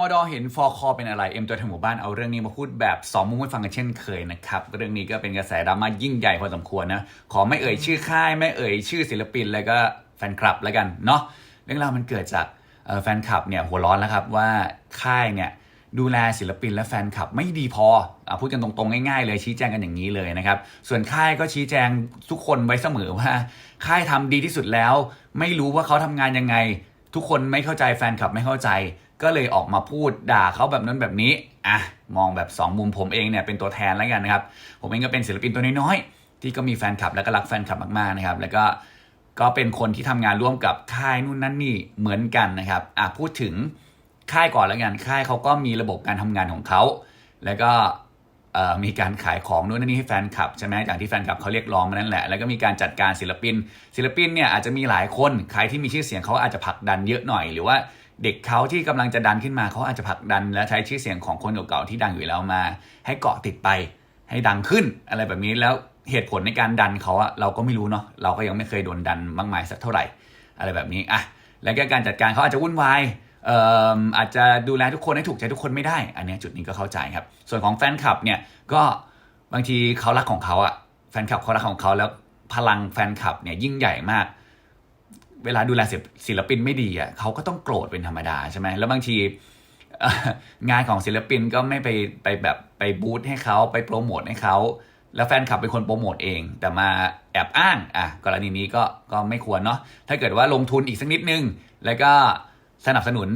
มอดอเห็นฟอคอเป็นอะไร เอ็มตัวแทนหมู่บ้านเอาเรื่องนี้มาพูดแบบสองมุมให้ฟังกันเช่นเคยนะครับ เรื่องนี้ก็เป็นกระแสดราม่ายิ่งใหญ่พอสมควรนะ ขอไม่เอ่ยชื่อค่าย ไม่เอ่ยชื่อศิลปิน แล้วก็แฟนคลับแล้วกันเนาะเรื่องราวมันเกิดจากแฟนคลับเนี่ยหัวร้อนแล้วครับว่าค่ายเนี่ยดูแลศิลปินและแฟนคลับไม่ดีพออพูดกันตรงๆง่ายๆเลยชี้แจงกันอย่างนี้เลยนะครับ ส่วนค่ายก็ชี้แจงทุกคนไว้เสมอว่า ค่ายทำดีที่สุดแล้ว ไม่รู้ว่าเขาทำงานยังไง ทุกคนไม่เข้าใจแฟนคลับไม่เข้าใจ ก็เลยออกมาพูดด่าเขาแบบนั้นแบบนี้อะมองแบบ 2 มุมผมเองเนี่ยเป็นตัวแทนแล้วกันนะครับ ผมเองก็เป็นศิลปินตัวน้อยๆที่ก็มีแฟนคลับและก็รักแฟนคลับมากๆนะครับ แล้วก็ก็เป็นคนที่ทำงานร่วมกับค่ายนู่นนั่นนี่เหมือนกันนะครับอะพูดถึงค่ายก่อนแล้วกันค่ายเขาก็มีระบบการทำงานของเขาแล้วก็มีการขายของนู่นนั่นนี่ให้แฟนคลับใช่ไหมอย่างที่แฟนคลับเขาเรียกร้องมานั่นแหละ แล้วก็มีการจัดการศิลปิน ศิลปินเนี่ยอาจจะมีหลายคน ใครที่มีชื่อเสียงเขาอาจจะผลักดันเยอะหน่อย หรือว่า เด็กเขาที่กำลังจะดันขึ้นมาเขาอาจจะผลักดัน และใช้ชื่อเสียงของคนเก่าๆที่ดังอยู่แล้วมา ให้เกาะติดไป ให้ดังขึ้น อะไรแบบนี้แล้วเหตุผลในการดันเขาอะเราก็ไม่รู้เนาะเราก็ยังไม่เคยโดนดันมากมายสักเท่าไหร่ อะไรแบบนี้อะแล้วก็การจัดการเขาอาจจะวุ่นวายเอ่ออาจจะดูแลทุกคนให้ถูกใจทุกคนไม่ได้ อันนี้จุดนี้ก็เข้าใจครับ ส่วนของแฟนคลับเนี่ยก็บางทีเขารักของเขาอะแฟนคลับเขารักของเขาแล้วพลังแฟนคลับเนี่ยยิ่งใหญ่มาก เวลาดูแลศิลปินไม่ดีอะเขาก็ต้องโกรธเป็นธรรมดาใช่ไหมแล้วบางทีงานของศิลปินก็ไม่ไปไปแบบไปบูธให้เขาไปโปรโมทให้เขาแล้วแฟนคลับเป็นคนโปรโมทเอง แต่มาแอบอ้างอะกรณีนี้ก็ก็ไม่ควรเนาะถ้าเกิดว่าลงทุนอีกสักนิดนึง แล้วก็สนับสนุน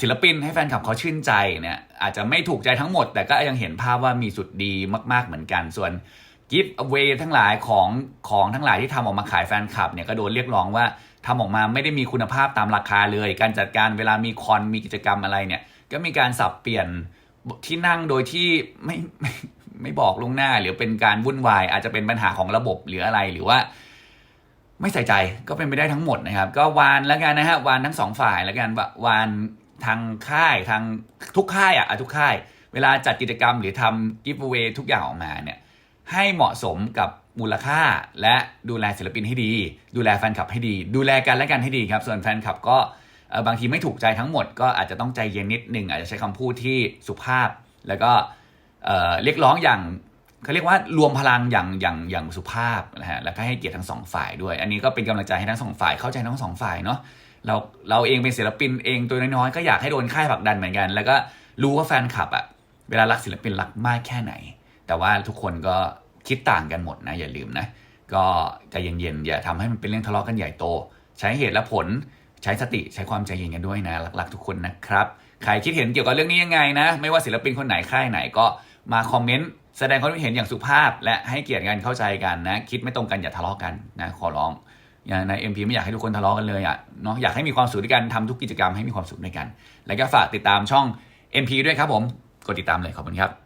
ศิลปินให้แฟนคลับเขาชื่นใจเนี่ยอาจจะไม่ถูกใจทั้งหมด แต่ก็ยังเห็นภาพว่ามีสุดดีมาก ๆเหมือนกันส่วน กิฟต์เวทั้งหลายของของทั้งหลายที่ทำออกมาขายแฟนคลับเนี่ยก็โดนเรียกร้องว่าทำออกมาไม่ได้มีคุณภาพตามราคาเลย การจัดการเวลามีคอนมีกิจกรรมอะไรเนี่ย ก็มีการสับเปลี่ยนที่นั่งโดยที่ไม่ไม่ไม่บอกลวงหน้า หรือเป็นการวุ่นวาย อาจจะเป็นปัญหาของระบบหรืออะไรหรือว่า ไม่ใส่ใจก็เป็นไปได้ทั้งหมดนะครับ ก็วานแล้วกันนะฮะวานทั้งสองฝ่ายแล้วกันว่าวานทางค่ายทางทุกค่ายอะอะทุกค่าย เวลาจัดกิจกรรมหรือทำกิฟต์เวทุกอย่างออกมาเนี่ย ให้เหมาะสมกับมูลค่า และดูแลศิลปินให้ดี ดูแลแฟนคลับให้ดี ดูแลกันและกันให้ดีครับ ส่วนแฟนคลับก็บางทีไม่ถูกใจทั้งหมด ก็อาจจะต้องใจเย็นนิดนึงอาจจะใช้คำพูดที่สุภาพ แล้วก็เรียกร้องอย่างเขาเรียกว่ารวมพลังอย่างอย่างอย่างสุภาพนะฮะแล้วก็ให้เกียรติทั้งสองฝ่ายด้วย อันนี้ก็เป็นกำลังใจให้ทั้งสองฝ่ายเข้าใจทั้งสองฝ่ายเนาะเราเราเองเป็นศิลปินเองตัวน้อยๆก็อยากให้โดนค่ายผลักดันเหมือนกัน แล้วก็รู้ว่าแฟนคลับอะเวลารักศิลปินรักมากแค่ไหน แต่ว่าทุกคนก็คิดต่างกันหมดนะอย่าลืมนะก็ใจเย็นๆอย่าทำให้มันเป็นเรื่องทะเลาะกันใหญ่โต ใช้เหตุและผลใช้สติใช้ความใจเย็นกันด้วยนะหลักๆ ทุกคนนะครับใครคิดเห็นเกี่ยวกับเรื่องนี้ยังไงนะ ไม่ว่าศิลปินคนไหนค่ายไหนก็มาคอมเมนต์แสดงความคิดเห็นอย่างสุภาพ และให้เกียรติกันเข้าใจกันนะ คิดไม่ตรงกันอย่าทะเลาะกันนะขอร้องอย่างใน MP ไม่อยากให้ทุกคนทะเลาะกันเลยอะเนาะอยากให้มีความสุขด้วยกันทำทุกกิจกรรมให้มีความสุขด้วยกัน แล้วก็ฝากติดตามช่อง MP ด้วยครับผมกดติดตามเลยขอบคุณครับ